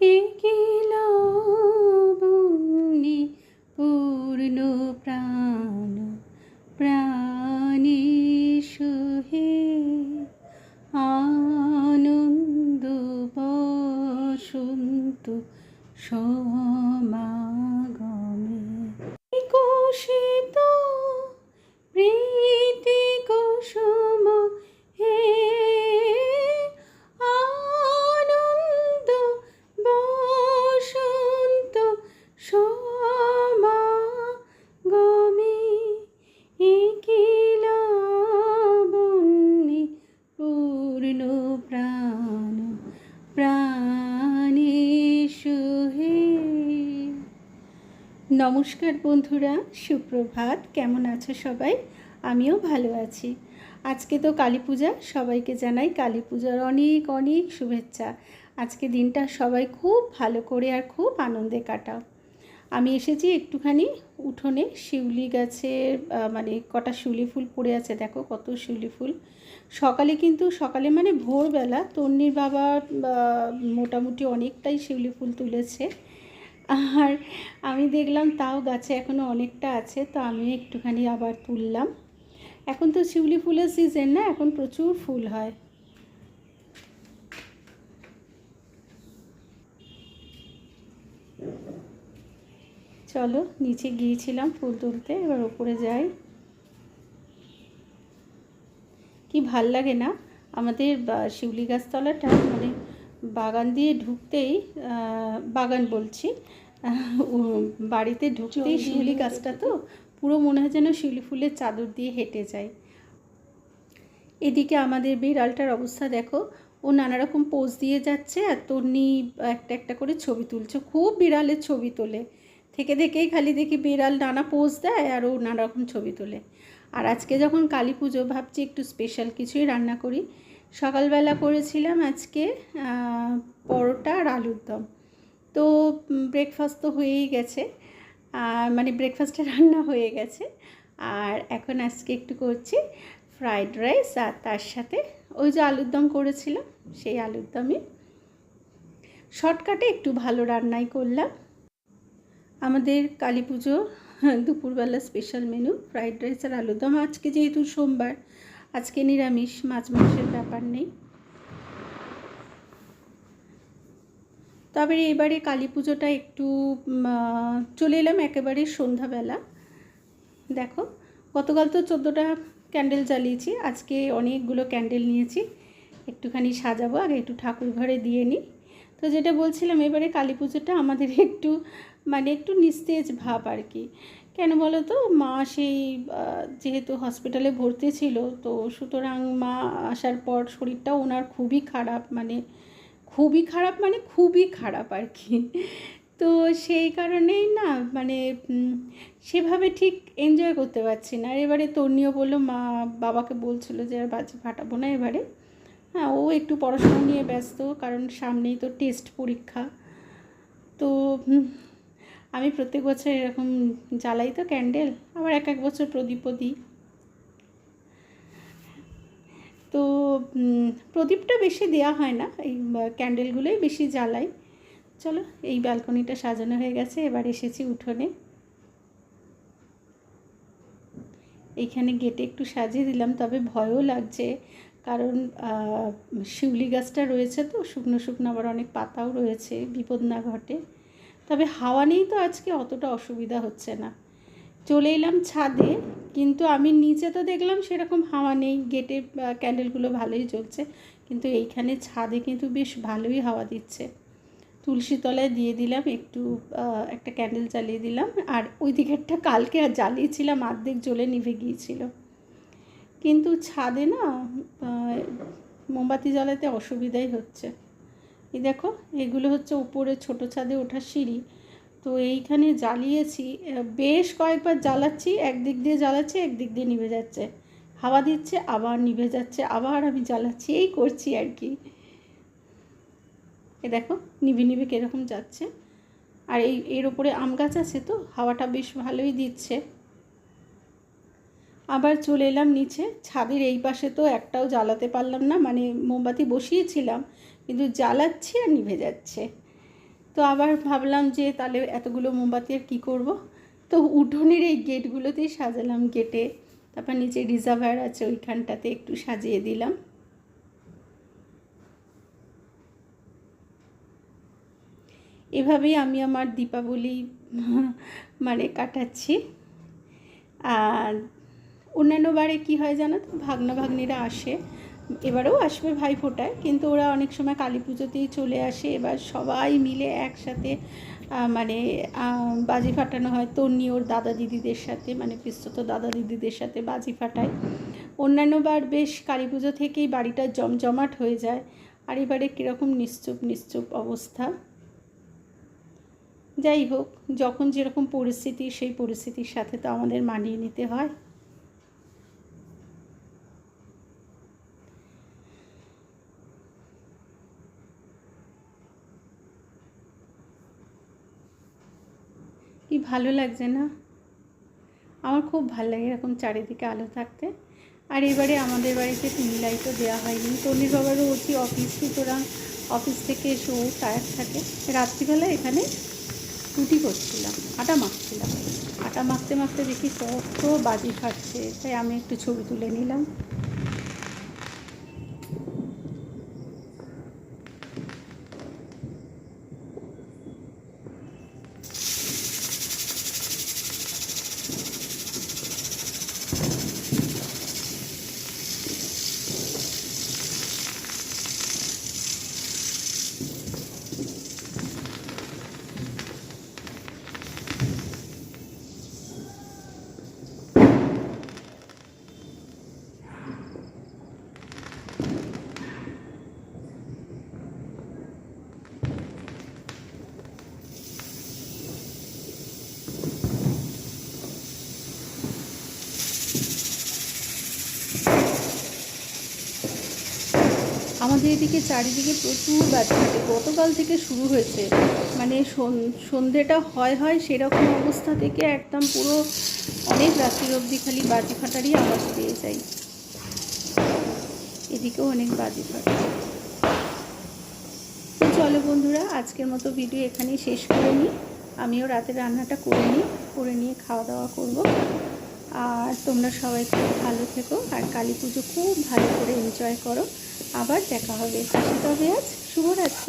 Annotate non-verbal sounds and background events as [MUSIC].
একিলাবন্যে পূর্ণ প্রাণ প্রাণী সুহে আনন্দ বসন্ত সমাগমে পূর্ণ প্রাণ প্রাণেশু হে। নমস্কার বন্ধুরা, সুপ্রভাত, কেমন আছো সবাই? আমিও ভালো আছি। আজকে তো কালী পূজা, সবাইকে জানাই কালী পূজার অনেক অনেক শুভেচ্ছা। আজকে দিনটা সবাই খুব ভালো করে আর খুব আনন্দে কাটাও। আমি এসেছি একটুখানি উঠোনে শিউলি গাছের মানে কটা শিউলি ফুল পড়ে আছে, দেখো কত শিউলি ফুল। সকালে কিন্তু, সকালে মানে ভোরবেলা তন্নির বাবা মোটামুটি অনেকটাই শিউলি ফুল তুলেছে। আর আমি দেখলাম তাও গাছে এখনও অনেকটা আছে, তো আমি একটুখানি আবার তুললাম। এখন তো শিউলি ফুলের সিজন না, এখন প্রচুর ফুল হয়। চলো, নিচে গিয়েছিলাম ফুল তুলতে, এবার ওপরে যাই। কি ভালো লাগে না? আমাদের শিউলি গাছতলাটা মানে বাগান দিয়ে ঢুকতেই বাগান বলছি। বাড়িতে ঢুকতেই শিউলি গাছটা তো পুরো মনে হয় যেন শিউলি ফুলের চাদর দিয়ে হেঁটে যায়। এদিকে আমাদের বিড়ালটার অবস্থা দেখো ও নানা রকম পোজ দিয়ে যাচ্ছে আর তন্নি একটা একটা করে ছবি তুলছে খুব বিড়ালের ছবি তোলে। থেকে থেকেই খালি দেখি বিড়াল নানা পোজ দেয় আর ও নানা রকম ছবি তোলে। আর আজকে যখন কালী পুজো, ভাবছি একটু স্পেশাল কিছুই রান্না করি। সকালবেলা করেছিলাম আজকে পরোটা আর আলুর দম। তো ব্রেকফাস্ট তো হয়েই গেছে। মানে ব্রেকফাস্টে রান্না হয়ে গেছে। আর এখন আজকে একটু করছি ফ্রাইড রাইস আর তার সাথে ওই যে আলুর দম করেছিলাম, সেই আলুর দমই। শর্টকাটে একটু ভালো রান্নাই করলাম। আমাদের কালী পুজো [LAUGHS] দুপুরবেলা স্পেশাল মেনু ফ্রাইড রাইস আর আলুর দম। আজকে যেহেতু সোমবার, আজকে নিরামিষ, মাছ মাংসের ব্যাপার নেই। তবে এবারে কালী পুজোটা একটু চলে এলাম একেবারে সন্ধ্যাবেলা। দেখো, গতকাল তো চোদ্দোটা ক্যান্ডেল জ্বালিয়েছি, আজকে অনেকগুলো ক্যান্ডেল নিয়েছি। একটুখানি সাজাবো, আগে একটু ঠাকুর ঘরে দিয়ে নিই। তো যেটা বলছিলাম, এবারে কালী পুজোটা আমাদের [LAUGHS] একটু মানে একটু নিস্তেজ ভাব আর কি। কেন বলো তো? মা সেই যেহেতু হসপিটালে ভর্তি ছিল, তো সুতরাং মা আসার পর শরীরটা ওনার খুবই খারাপ মানে খুবই খারাপ মানে খুবই খারাপ আর কি। তো সেই কারণেই না মানে সেভাবে ঠিক এনজয় করতে পারছি না। আর এবারে তন্নিও বলল, মা, বাবাকে বলছিল যে আর বাজি ফাটাবো না এবারে। হ্যাঁ ও একটু পড়াশোনা নিয়ে ব্যস্ত, কারণ সামনেই তো টেস্ট পরীক্ষা। তো আমি প্রত্যেক বছর এরকম জ্বালাই তো ক্যান্ডেল, আবার এক এক বছর প্রদীপও দিই। তো প্রদীপটা বেশি দেওয়া হয় না, এই ক্যান্ডেলগুলোই বেশি জ্বালাই। চলো, এই ব্যালকনিটা সাজানো হয়ে গেছে, এবার এসেছি উঠোনে। এইখানে গেটে একটু সাজিয়ে দিলাম, তবে ভয়ও লাগছে, কারণ শিউলি গাছটা রয়েছে তো, শুকনো শুকনো, আবার অনেক পাতাও রয়েছে, বিপদ না ঘটে। তবে হাওয়া নেই তো আজকে অতটা অসুবিধা হচ্ছে না। চলে এলাম ছাদে, কিন্তু আমি নিচে তো দেখলাম সেরকম হাওয়া নেই গেটে ক্যান্ডেলগুলো ভালোই জ্বলছে, কিন্তু এইখানে ছাদে কিন্তু বেশ ভালোই হাওয়া দিচ্ছে। তুলসী তলায় দিয়ে দিলাম একটু একটা ক্যান্ডেল জ্বালিয়ে দিলাম, আর ওই দিকেরটা কালকে আর জ্বালিয়েছিলাম আর্ধেক জ্বলে নিভে গিয়েছিল। কিন্তু ছাদে না মোমবাতি জ্বালাতে অসুবিধাই হচ্ছে। এই দেখো, এগুলো হচ্ছে উপরে ছোট ছাদে ওঠার সিঁড়ি। তো এইখানে জ্বালিয়েছি বেশ কয়েকবার জ্বালাচ্ছি, একদিক দিয়ে জ্বালাচ্ছি, একদিক দিয়ে নিভে যাচ্ছে। হাওয়া দিচ্ছে, আবার নিভে যাচ্ছে, আবার আমি জ্বালাচ্ছি, এই করছি আর কি। এ দেখো, নিভে নিভে কীরকম যাচ্ছে। আর এই, এর ওপরে আম গাছ আছে তো, হাওয়াটা বেশ ভালোই দিচ্ছে। আবার চলে এলাম নিচে, ছাদের এই পাশে তো একটাও জ্বালাতে পারলাম না মানে মোমবাতি বসিয়েছিলাম। কিন্তু জ্বালাচ্ছি আর নিভে যাচ্ছে। তো আবার ভাবলাম যে তাহলে এতগুলো মোমবাতি আর কী করব? তো উঠোনের এই গেটগুলোতেই সাজালাম গেটে। তারপর নিচে রিজার্ভার আছে ওইখানটাতে একটু সাজিয়ে দিলাম। এভাবেই আমি আমার দীপাবলি মানে কাটাচ্ছি। আর অন্যান্য বারে কী হয় জানো তো? ভাগ্না ভাগ্নিরা আসে। এবারেও আসবে ভাই ফোটায় কিন্তু ওরা অনেক সময় কালী পুজোতেই চলে আসে। এবার সবাই মিলে একসাথে মানে বাজি ফাটানো হয় তন্নি ওর দাদা দিদিদের সাথে মানে পিস্তত দাদা দিদিদের সাথে বাজি ফাটায়। অন্যান্যবার বেশ কালী পুজো থেকেই বাড়িটা জমজমাট হয়ে যায়, আর এবারে কীরকম নিশ্চুপ নিশ্চুপ অবস্থা। যাই হোক, যখন যেরকম পরিস্থিতি, সেই পরিস্থিতির সাথে তো আমাদের মানিয়ে নিতে হয়। কি ভালো লাগছে না? আমার খুব ভালো লাগে এরকম চারিদিকে আলো থাকতে। আর এবারে আমাদের বাড়িতে টুনি লাইটও দেওয়া হয়নি। তনির বাবারও অতি অফিস সুতরাং অফিস থেকে এসে ও টায়ার থাকে। রাত্রিবেলা এখানে রুটি করছিলাম, আটা মাখছিলাম। আটা মাখতে মাখতে দেখি কত বাজি ফাটছে, তাই আমি একটু ছবি তুলে নিলাম। আমাদের এদিকে চারিদিকে প্রচুর বাজি ফাটে গতকাল থেকে শুরু হয়েছে। মানে সন্ধেটা হয় হয় সেরকম অবস্থা থেকে একদম পুরো অনেক রাত্রির অবধি খালি বাজি ফাটারই আওয়াজ পেয়ে যাই। এদিকেও অনেক বাজি ফাটে তো চলো বন্ধুরা, আজকের মতো ভিডিও এখানেই শেষ করে নিই। আমিও রাতে রান্নাটা করে নিই, করে নিয়ে খাওয়া দাওয়া করব। আর তোমরা সবাই খুব ভালো থেকো আর কালী পুজো খুব ভালো করে এনজয় করো। আবার দেখা হবে। তবে আজ। শুভরাত্রি।